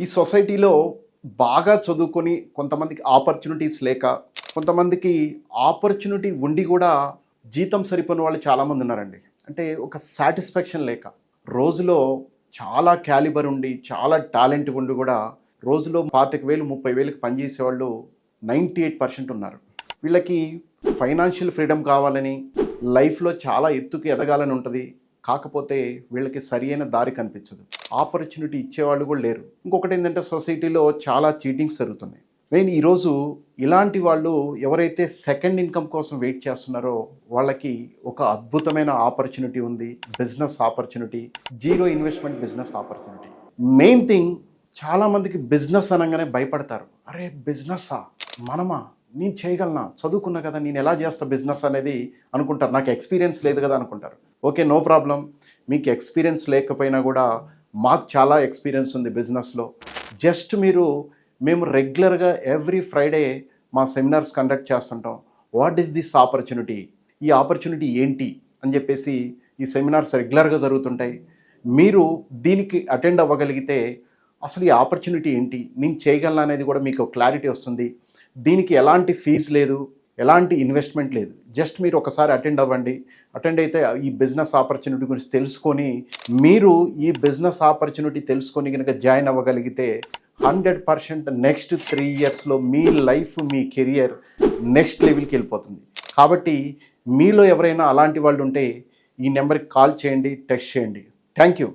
ఈ సొసైటీలో బాగా చదువుకొని కొంతమందికి ఆపర్చునిటీస్ లేక కొంతమందికి ఆపర్చునిటీ ఉండి కూడా జీతం సరిపోని వాళ్ళు చాలామంది ఉన్నారండి. అంటే ఒక సాటిస్ఫాక్షన్ లేక రోజులో చాలా క్యాలిబర్ ఉండి చాలా టాలెంట్ ఉండి కూడా రోజులో పాతిక వేలు ముప్పై వేలకు పనిచేసే వాళ్ళు నైంటీ ఎయిట్ పర్సెంట్ ఉన్నారు. వీళ్ళకి ఫైనాన్షియల్ ఫ్రీడమ్ కావాలని లైఫ్లో చాలా ఎత్తుకు ఎదగాలని ఉంటుంది. కాకపోతే వీళ్ళకి సరియైన దారి కనిపించదు. ఆపర్చునిటీ ఇచ్చేవాళ్ళు కూడా లేరు. ఇంకొకటి ఏంటంటే సొసైటీలో చాలా చీటింగ్స్ జరుగుతున్నాయి. మెయిన్ ఈరోజు ఇలాంటి వాళ్ళు ఎవరైతే సెకండ్ ఇన్కమ్ కోసం వెయిట్ చేస్తున్నారో వాళ్ళకి ఒక అద్భుతమైన ఆపర్చునిటీ ఉంది. Business opportunity zero investment business opportunity. Main thing చాలామందికి బిజినెస్ అనగానే భయపడతారు. అరే బిజినెస్సా మనమా? నేను చేయగలనా? చదువుకున్నా కదా నేను ఎలా చేస్తా బిజినెస్ అనేది అనుకుంటారు. నాకు ఎక్స్పీరియన్స్ లేదు కదా అనుకుంటారు. Okay no problem. మీకు ఎక్స్పీరియన్స్ లేకపోయినా కూడా మాకు చాలా ఎక్స్పీరియన్స్ ఉంది బిజినెస్లో. జస్ట్ మీరు మేము రెగ్యులర్గా ఎవ్రీ ఫ్రైడే మా సెమినార్స్ కండక్ట్ చేస్తుంటాం. What is this opportunity? ఈ ఆపర్చునిటీ ఏంటి? అని చెప్పేసి ఈ సెమినార్స్ రెగ్యులర్గా జరుగుతుంటాయి. మీరు దీనికి అటెండ్ అవ్వగలిగితే అసలు ఈ ఆపర్చునిటీ ఏంటి? నేను చేయగలను అనేది కూడా మీకు క్లారిటీ వస్తుంది. దీనికి ఎలాంటి ఫీజు లేదు. ఎలాంటి ఇన్వెస్ట్మెంట్ లేదు. జస్ట్ మీరు ఒకసారి అటెండ్ అవ్వండి. అటెండ్ అయితే ఈ బిజినెస్ ఆపర్చునిటీ గురించి తెలుసుకొని మీరు ఈ బిజినెస్ ఆపర్చునిటీ తెలుసుకొని కనుక జాయిన్ అవ్వగలిగితే హండ్రెడ్ పర్సెంట్ నెక్స్ట్ త్రీ ఇయర్స్లో మీ లైఫ్ మీ కెరియర్ నెక్స్ట్ లెవెల్కి వెళ్ళిపోతుంది. కాబట్టి మీలో ఎవరైనా అలాంటి వాళ్ళు ఉంటే ఈ నెంబర్కి కాల్ చేయండి టెక్స్ట్ చేయండి. Thank you